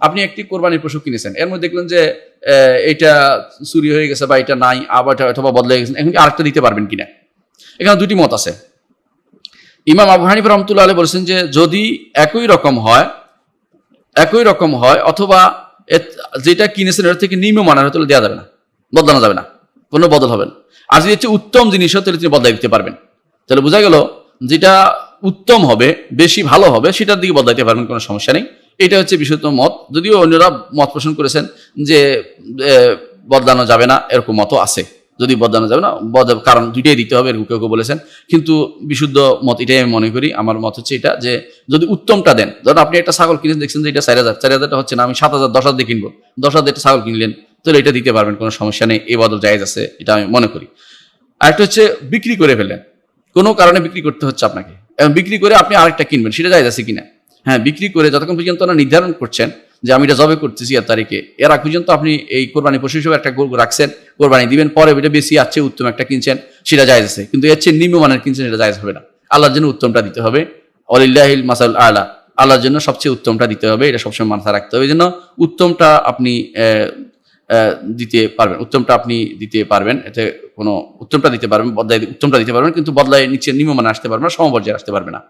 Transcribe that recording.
আপনি একটি কোরবানির পশু কিনেছেন। এর মধ্যে দেখলেন যে এটা চুরি হয়ে গেছে বা এটা নাই, আবার এটা অথবা বদলে গেছে, এখন আরেকটা দিতে পারবেন কিনা? এখানে দুটি মত আছে। ইমাম আবু হানিফ রহমতুল্লাহ আলী বলেছেন যে, যদি একই রকম হয়, একই রকম হয়, অথবা যেটা কিনেছেন এর থেকে নিম্ন নিম্নমানের হতে দেওয়া যাবে না, বদলানো যাবে না, কোনো বদল হবে না। আর যদি হচ্ছে উত্তম জিনিস হয়, তাহলে তিনি বদলাই দিতে পারবেন। তাহলে বোঝা গেল, যেটা উত্তম হবে, বেশি ভালো হবে, সেটার দিকে বদলাইতে পারবেন, কোনো সমস্যা নেই। এটা হচ্ছে বিশুদ্ধ মত যদিও অন্যরা মত পোষণ করেছেন যে বদলানো যাবে না, এরকম মতও আছে। যদি বদলানো যাবে না বদ- কারণ দুইটাই দিতে হবে, এরকম কেউ কেউ বলেছেন। কিন্তু বিশুদ্ধ মত এটাই আমি মনে করি, আমার মত হচ্ছে এটা যে, যদি উত্তমটা দেন, ধরুন আপনি একটা ছাগল কিনে দেখছেন যে এটা চার হাজার, চার হাজারটা হচ্ছে না, আমি সাত হাজার, দশ হাজার কিনবো। দশ হাজার একটা ছাগল কিনলেন, তাহলে এটা দিতে পারবেন, কোনো সমস্যা নেই, এই বদল জায়েজ আছে, এটা আমি মনে করি। আরেকটা হচ্ছে, বিক্রি করে ফেলেন কোনো কারণে বিক্রি করতে হচ্ছে আপনাকে। এবং বিক্রি করে আপনি আরেকটা কিনবেন, সেটা জায়েজ আছে কিনা? হ্যাঁ বিক্রি করে যতক্ষণ পর্যন্ত না নির্ধারণ করছেন যে আমি এটা জবে করতেছি এর তারিখে, এর আগ পর্যন্ত আপনি এই কোরবানি পশু হিসেবে একটা গরু রাখছেন, কোরবানি দিবেন, পরে এটা বেশি আছে, উত্তম একটা কিনছেন, সেটা জায়েজ আছে। কিন্তু এর চেয়ে নিম্নমানের কিনছেন সেটা জায়েজ হবে না। আল্লাহর জন্য উত্তমটা দিতে হবে। অলিল্লাহিল মাসাল আলা। আল্লাহর জন্য সবচেয়ে উত্তমটা দিতে হবে, এটা সবসময় মাথায় রাখতে হবে। এই জন্য উত্তমটা আপনি দিতে পারবেন। উত্তমটা আপনি দিতে পারবেন। এতে কোনো উত্তমটা দিতে পারবেন বদলাই উত্তমটা দিতে পারবেন, কিন্তু বদলায় নিচে নিম্নমানে আসতে পারবেন না সমপর্যায়ে আসতে পারবে না।